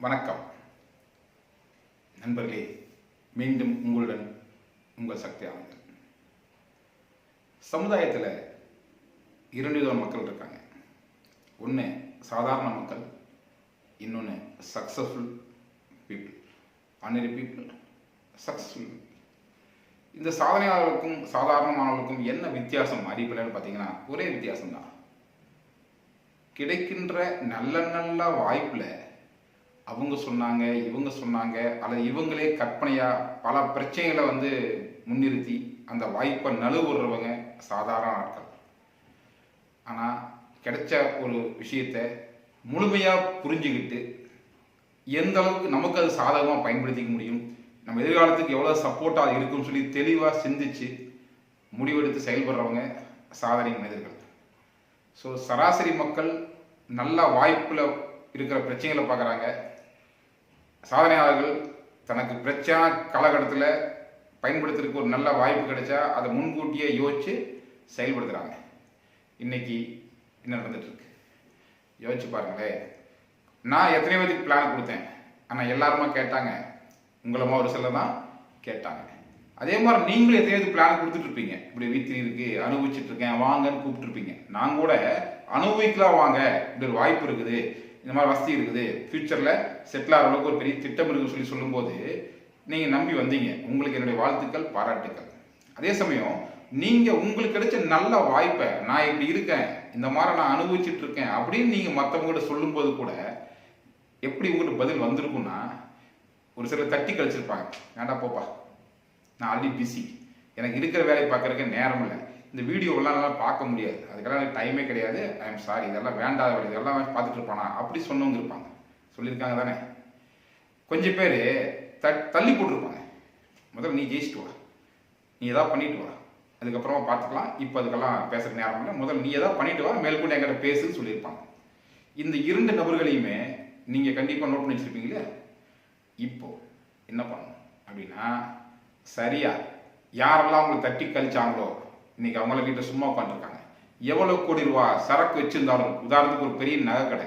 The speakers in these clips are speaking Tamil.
வணக்கம். நண்பர்களே மீண்டும் உங்களுடன் உங்கள் சக்தி ஆனந்தன். சமுதாயத்தில் இரண்டு விதமான மக்கள் இருக்காங்க. ஒன்று சாதாரண மக்கள் இன்னொன்று successful people ordinary people successful இந்த சாதனையாளர்களுக்கும் சாதாரணமானவர்களுக்கும் என்ன வித்தியாசம் அடிப்படையில் பார்த்தீங்கன்னா ஒரே வித்தியாசம் தான் கிடைக்கின்ற நல்ல நல்ல வாய்ப்பில் அவங்க சொன்னாங்க இவங்க சொன்னாங்க அல்லது இவங்களே கற்பனையாக பல பிரச்சனைகளை வந்து முன்னிறுத்தி அந்த வாய்ப்பை நழுவுறவங்க சாதாரண ஆட்கள். ஆனால் கிடைச்ச ஒரு விஷயத்தை முழுமையாக புரிஞ்சுக்கிட்டு எந்த அளவுக்கு நமக்கு அது சாதகமாக பயன்படுத்திக்க முடியும் நம்ம எதிர்காலத்துக்கு எவ்வளோ சப்போர்ட்டாக இருக்கும்னு சொல்லி தெளிவாக சிந்திச்சு முடிவெடுத்து செயல்படுறவங்க சாதனை மனிதர்கள். ஸோ சராசரி மக்கள் நல்ல வாய்ப்பில் இருக்கிற பிரச்சனைகளை பார்க்குறாங்க. சாதனையாளர்கள் தனக்கு பிரச்சனை காலகட்டத்தில் பயன்படுத்துறதுக்கு ஒரு நல்ல வாய்ப்பு கிடைச்சா அதை முன்கூட்டியே யோசித்து செயல்படுத்துகிறாங்க இன்னைக்கு என்ன நடந்துகிட்ருக்கு யோசிச்சு பாருங்களேன் நான் எத்தனை பேருக்கு பிளான் கொடுத்தேன். ஆனால் எல்லாருமா கேட்டாங்க. உங்களமா ஒரு சிலர் தான் கேட்டாங்க. அதே மாதிரி நீங்களும் எத்தனை பேருக்கு பிளான் கொடுத்துட்ருப்பீங்க இப்படி வீட்டில் இருக்குது அனுபவிச்சுட்ருக்கேன் வாங்கன்னு கூப்பிட்டுருப்பீங்க. நான் கூட அனுபவிக்கலாம் வாங்க இப்படி ஒரு வாய்ப்பு இருக்குது. இந்த மாதிரி வசதி இருக்குது. ஃபியூச்சரில் செட்டில் ஆகிற அளவுக்கு ஒரு பெரிய திட்டம் இருக்குன்னு சொல்லி சொல்லும்போது நீங்கள் நம்பி வந்தீங்க. உங்களுக்கு என்னுடைய வாழ்த்துக்கள் பாராட்டுக்கள். அதே சமயம் நீங்கள் உங்களுக்கு கிடைச்ச நல்ல வாய்ப்பை நான் இப்படி இருக்கேன் இந்த மாதிரி நான் அனுபவிச்சுட்டு இருக்கேன் அப்படின்னு நீங்கள் மற்றவங்ககிட்ட சொல்லும்போது கூட எப்படி உங்கள்கிட்ட பதில் வந்திருக்கும்னா ஒரு சிலர் தட்டி கழிச்சிருப்பாங்க. வேண்டாம் போப்பா நான் ஆல்ரெடி பிஸி எனக்கு இருக்கிற வேலையை பார்க்கறதுக்கு நேரம் இல்லை. இந்த வீடியோவெல்லாம் நல்லா பார்க்க முடியாது. அதுக்கெல்லாம் எனக்கு டைமே கிடையாது. ஐ எம் சாரி இதெல்லாம் வேண்டாத வழி இதெல்லாம் பார்த்துட்டு இருப்பானா? அப்படி சொன்னவங்க இருப்பாங்க. சொல்லியிருக்காங்க தானே? கொஞ்சம் பேர் த தள்ளி போட்டிருப்பாங்க. முதல்ல நீ ஜெயிச்சிட்டு வா நீ எதாவது பண்ணிட்டு வா அதுக்கப்புறமா பார்த்துக்கலாம். இப்போ அதுக்கெல்லாம் பேசுகிற நேரம் இல்லை. முதல்ல நீ எதாவது பண்ணிட்டு வா மேற்கொண்டு என்கிட்ட பேசுன்னு சொல்லியிருப்பாங்க. இந்த இரண்டு நபர்களையுமே நீங்கள் கண்டிப்பாக நோட் பண்ணி வச்சிருப்பீங்களே இப்போ என்ன பண்ணணும் அப்படின்னா சரியா யாரெல்லாம் அவங்களை தட்டி கழிச்சாங்களோ இன்னைக்கு அவங்கள வீட்டில் சும்மா உட்காந்துருக்காங்க எவ்வளவு கோடி ரூபா சரக்கு வச்சிருந்தாலும் உதாரணத்துக்கு ஒரு பெரிய நகை கடை.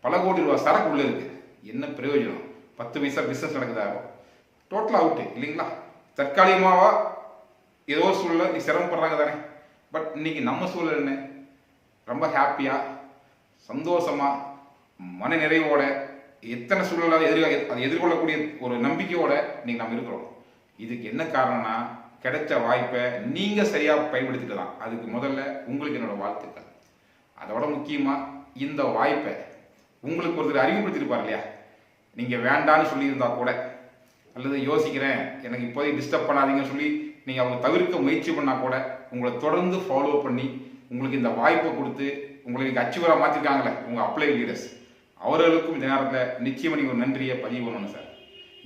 பல கோடி ரூபா சரக்கு உள்ளே இருக்குது என்ன பிரயோஜனம்? பத்து பைசா பிஸ்னஸ் நடக்குதா? டோட்டலாக அவுட்டு இல்லைங்களா? தற்காலிகமாவா? ஏதோ ஒரு சூழல நீ சிரமப்படுறாங்க தானே. பட் இன்னைக்கு நம்ம சூழல் என்ன? ரொம்ப ஹாப்பியாக சந்தோஷமாக மன நிறைவோட எத்தனை சூழலாக எதிர் அதை எதிர்கொள்ளக்கூடிய ஒரு நம்பிக்கையோட இன்னைக்கு நம்ம இருக்கிறோம். இதுக்கு என்ன காரணம்னா கிடைச்ச வாய்ப்பை நீங்க சரியா பயன்படுத்திக்கலாம். அதுக்கு முதல்ல உங்களுக்கு என்னோட வாழ்த்துக்கள். அதோட முக்கியமா இந்த வாய்ப்பை உங்களுக்கு ஒருத்தர் அறிமுகப்படுத்திருப்பார் இல்லையா? நீங்க வேண்டான்னு சொல்லியிருந்தா கூட அல்லது யோசிக்கிறேன் எனக்கு இப்போதைக்கு டிஸ்டர்ப் பண்ணாதீங்கன்னு சொல்லி நீங்க அவங்க தவிர்க்க முயற்சி பண்ணா கூட உங்களை தொடர்ந்து ஃபாலோ பண்ணி உங்களுக்கு இந்த வாய்ப்பை கொடுத்து உங்களுக்கு அச்சுவராக மாற்றிருக்காங்களே உங்க அப்ளை லீடர்ஸ் அவர்களுக்கும் இந்த நேரத்தில் நிச்சயமாக நீங்கள் ஒரு நன்றியை பதிவு பண்ணணும் சார்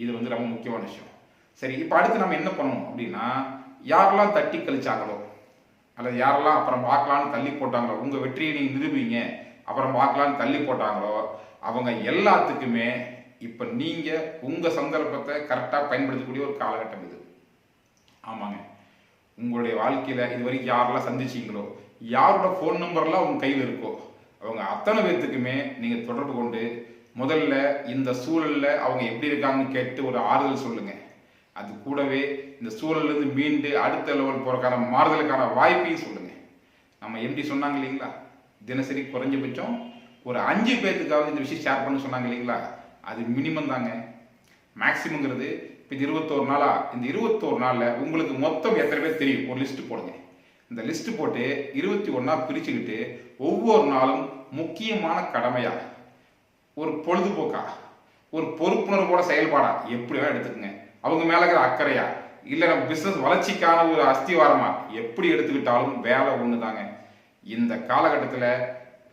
இது வந்து ரொம்ப முக்கியமான விஷயம். சரி இப்போ அடுத்து நம்ம என்ன பண்ணணும் அப்படின்னா யாரெல்லாம் தட்டி கழிச்சாங்களோ அல்லது யாரெல்லாம் அப்புறம் பார்க்கலான்னு தள்ளி போட்டாங்களோ உங்கள் வெற்றியை நீங்கள் நிரூபிங்க. அப்புறம் பார்க்கலான்னு தள்ளி போட்டாங்களோ அவங்க எல்லாத்துக்குமே இப்போ நீங்கள் உங்கள் சந்தர்ப்பத்தை கரெக்டாக பயன்படுத்தக்கூடிய ஒரு காலகட்டம் இது. ஆமாங்க. உங்களுடைய வாழ்க்கையில் இது வரைக்கும் யாரெல்லாம் சந்திச்சீங்களோ யாரோட ஃபோன் நம்பர்லாம் உங்கள் கையில் இருக்கோ அவங்க அத்தனை பேர்த்துக்குமே நீங்கள் தொடர்பு கொண்டு முதல்ல இந்த சூழலில் அவங்க எப்படி இருக்காங்கன்னு கேட்டு ஒரு ஆறுதல் சொல்லுங்கள் அது கூடவே இந்த சூழல்லேருந்து மீண்டு அடுத்த லெவல் போகிறக்கான மாறுதலுக்கான வாய்ப்பையும் சொல்லுங்க. நம்ம எப்படி சொன்னாங்க இல்லைங்களா? தினசரி குறைஞ்சபட்சம் ஒரு அஞ்சு பேர்த்துக்காவது இந்த விஷயம் ஷேர் பண்ண சொன்னாங்க இல்லைங்களா? அது மினிமம் தாங்க. மேக்சிமங்கிறது இப்போ இது இருபத்தோரு நாளா? இந்த இருபத்தோரு நாளில் உங்களுக்கு மொத்தம் எத்தனை பேர் தெரியும்? ஒரு லிஸ்ட் போடுங்க. இந்த லிஸ்ட் போட்டு இருபத்தி ஒன்றா பிரிச்சுக்கிட்டு ஒவ்வொரு நாளும் முக்கியமான கடமையா? ஒரு பொழுதுபோக்கா? ஒரு பொறுப்புணர்வோட செயல்பாடா? எப்படியா எடுத்துக்கங்க. அவங்க மேல இருக்கிற அக்கறையா? இல்ல நம்ம பிசினஸ் வளர்ச்சிக்கான ஒரு அஸ்திவாரமா? எப்படி எடுத்துக்கிட்டாலும் வேலை ஒண்ணுதாங்க. இந்த காலகட்டத்தில்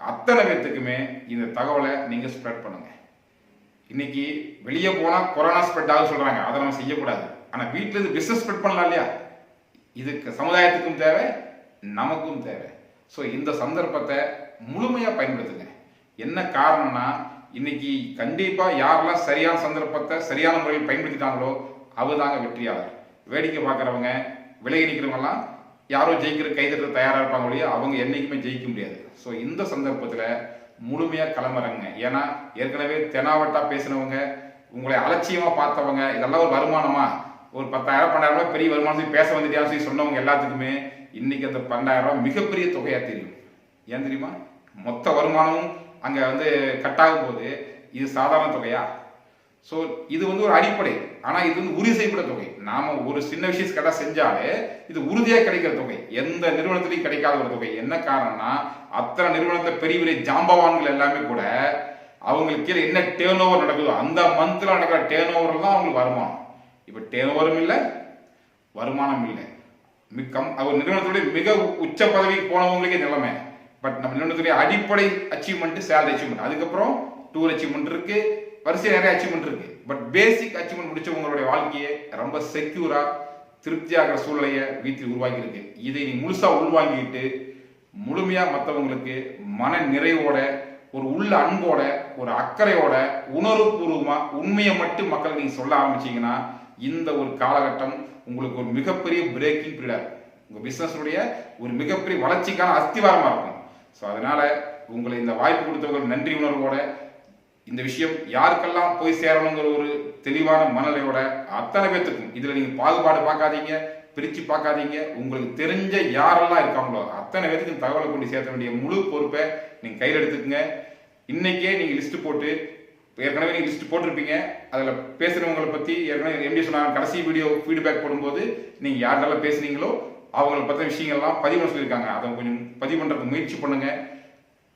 அத்தனை பேர்த்துக்குமே இந்த தகவலை நீங்க ஸ்ப்ரெட் பண்ணுங்க. இன்னைக்கு வெளியே போனா கொரோனா ஸ்ப்ரெட் ஆகும் சொல்றாங்க. அதை நம்ம செய்யக்கூடாது. ஆனா வீட்டுல இருந்து பிசினஸ் ஸ்ப்ரெட் பண்ணலாம் இல்லையா? இதுக்கு சமுதாயத்துக்கும் தேவை நமக்கும் தேவை. ஸோ இந்த சந்தர்ப்பத்தை முழுமையாக பயன்படுத்துங்க. என்ன காரணம்னா இன்னைக்கு கண்டிப்பாக யாரெல்லாம் சரியான சந்தர்ப்பத்தை சரியான முறையில் பயன்படுத்திட்டாங்களோ அவர் தாங்க வெற்றியாளர். வேடிக்கை பார்க்குறவங்க விலகி நிற்கிறவங்கலாம் யாரோ ஜெயிக்கிற கைதட்ட தயாராக இருப்பாங்க ஒழிய அவங்க என்றைக்குமே ஜெயிக்க முடியாது. ஸோ இந்த சந்தர்ப்பத்தில் முழுமையாக களமிறங்க ஏன்னா ஏற்கனவே தெனாவட்டா பேசினவங்க உங்களை அலட்சியமாக பார்த்தவங்க இதெல்லாம் ஒரு வருமானமா? ஒரு பத்தாயிரம் பன்னெண்டாயிரம் ரூபாய் பெரிய வருமானம் பேச வந்துட்டியான்னு சொல்லி சொன்னவங்க எல்லாத்துக்குமே இன்னைக்கு அந்த பன்னெண்டாயிரம் ரூபாய் மிகப்பெரிய தொகையாக தெரியும். ஏன் தெரியுமா? மொத்த வருமானமும் அங்கே வந்து கட்டாகும் போது இது சாதாரண தொகையா? ஸோ இது வந்து ஒரு அடிப்படை. ஆனால் இது வந்து உறுதி செய்யப்பட்ட தொகை. நாம் ஒரு சின்ன விஷயம் கடை செஞ்சாலே இது உறுதியாக கிடைக்கிற தொகை. எந்த நிறுவனத்திலையும் கிடைக்காத ஒரு தொகை. என்ன காரணம்னா அத்தனை நிறுவனத்தில் பெரிய பெரிய ஜாம்பவான்கள் எல்லாமே கூட அவங்களுக்கு கீழே என்ன டேர்ன் ஓவர் நடக்குதோ அந்த மந்த்தில் நடக்கிற டேர்ன் ஓவர் தான் அவங்களுக்கு வருமானம். இப்போ டேர்ன் ஓவரும் இல்லை வருமானம் இல்லை. மிக்கம் அவர் நிறுவனத்துடைய மிக உச்ச பதவிக்கு போனவங்களுக்கே நிலைமை. பட் நம்ம நிறுவனத்துடைய அடிப்படை அச்சீவ்மெண்ட் சேலரி அச்சீவ்மெண்ட் அதுக்கப்புறம் டூர் அச்சீவ்மெண்ட் இருக்குது வரிசையில் நிறைய அச்சீவ்மெண்ட் இருக்கு. பட் பேசிக் அச்சீவ்மெண்ட் முடிச்சவங்களுடைய வாழ்க்கையை ரொம்ப செக்யூரா திருப்தியாகிற சூழ்நிலையை வீட்டில் உருவாக்கி இருக்கு இதை நீ முழுசா உள்வாங்கிட்டு முழுமையா மற்றவங்களுக்கு மன நிறைவோட ஒரு உள்ள அன்போட ஒரு அக்கறையோட உணர்வுபூர்வமா உண்மையை மட்டும் மக்கள் நீங்க சொல்ல ஆரம்பிச்சீங்கன்னா இந்த ஒரு காலகட்டம் உங்களுக்கு ஒரு மிகப்பெரிய பிரேக்கிங் பீரியட் உங்க பிசினஸுடைய ஒரு மிகப்பெரிய வளர்ச்சிக்கான அஸ்திவாரமா இருக்கும். ஸோ அதனால உங்களை இந்த வாய்ப்பு கொடுத்தவர்கள் நன்றி உணர்வோட இந்த விஷயம் யாருக்கெல்லாம் போய் சேரணுங்கிற ஒரு தெளிவான மனநிலையோட அத்தனை பேர்த்துக்கும். இதுல நீங்க பாகுபாடு பார்க்காதீங்க பிரிச்சு பார்க்காதீங்க. உங்களுக்கு தெரிஞ்ச யாரெல்லாம் இருக்காங்களோ அத்தனை பேர்த்துக்கும் தகவலை கொண்டு சேர்த்த வேண்டிய முழு பொறுப்பை நீங்க கையில் எடுத்துக்கங்க. இன்னைக்கே நீங்க லிஸ்ட் போட்டு ஏற்கனவே நீங்க லிஸ்ட் போட்டிருப்பீங்க. அதுல பேசுறவங்களை பத்தி ஏற்கனவே எப்படி சொன்னாங்க. கடைசி வீடியோ ஃபீட்பேக் போடும்போது நீங்க யாரெல்லாம் பேசுனீங்களோ அவங்கள பற்றின விஷயங்கள்லாம் பதிவு பண்ண சொல்லியிருக்காங்க. அதை கொஞ்சம் பதிவு பண்றதுக்கு முயற்சி பண்ணுங்க.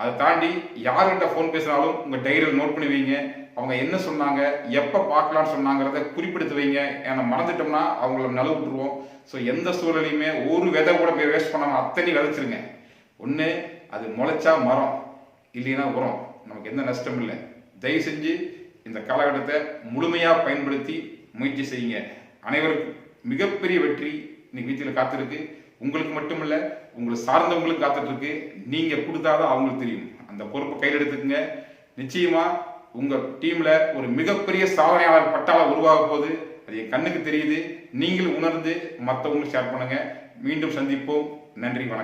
அதை தாண்டி யார்கிட்ட ஃபோன் பேசினாலும் உங்கள் டைரியில் நோட் பண்ணி வைங்க. அவங்க என்ன சொன்னாங்க எப்போ பார்க்கலாம்னு சொன்னாங்கிறத குறிப்பிடுத்து வைங்க. ஏன்னா மறந்துட்டோம்னா அவங்கள நழுவு விட்டுருவோம். ஸோ எந்த சூழலையுமே ஒரு விதை கூட போய் வேஸ்ட் பண்ணாமல் அத்தனை விதைச்சிருங்க. ஒன்று அது முளைச்சா மரம் இல்லைன்னா உரம். நமக்கு எந்த நஷ்டம் இல்லை. தயவு செஞ்சு இந்த காலகட்டத்தை முழுமையாக பயன்படுத்தி முயற்சி செய்யுங்க. அனைவருக்கும் மிகப்பெரிய வெற்றி இன்னைக்கு வீட்டில் காத்திருக்கு. உங்களுக்கு மட்டுமில்லை உங்களை சார்ந்தவங்களும் காத்துட்டு இருக்கு நீங்க கொடுத்தாதான் அவங்களுக்கு தெரியும். அந்த பொறுப்பை கையில் எடுத்துக்கங்க நிச்சயமா உங்க டீம்ல ஒரு மிகப்பெரிய சாதனையாளர் பட்டாளம் உருவாக போகுது. அது என் கண்ணுக்கு தெரியுது. நீங்களும் உணர்ந்து மற்றவங்களுக்கு ஷேர் பண்ணுங்க. மீண்டும் சந்திப்போம். நன்றி வணக்கம்.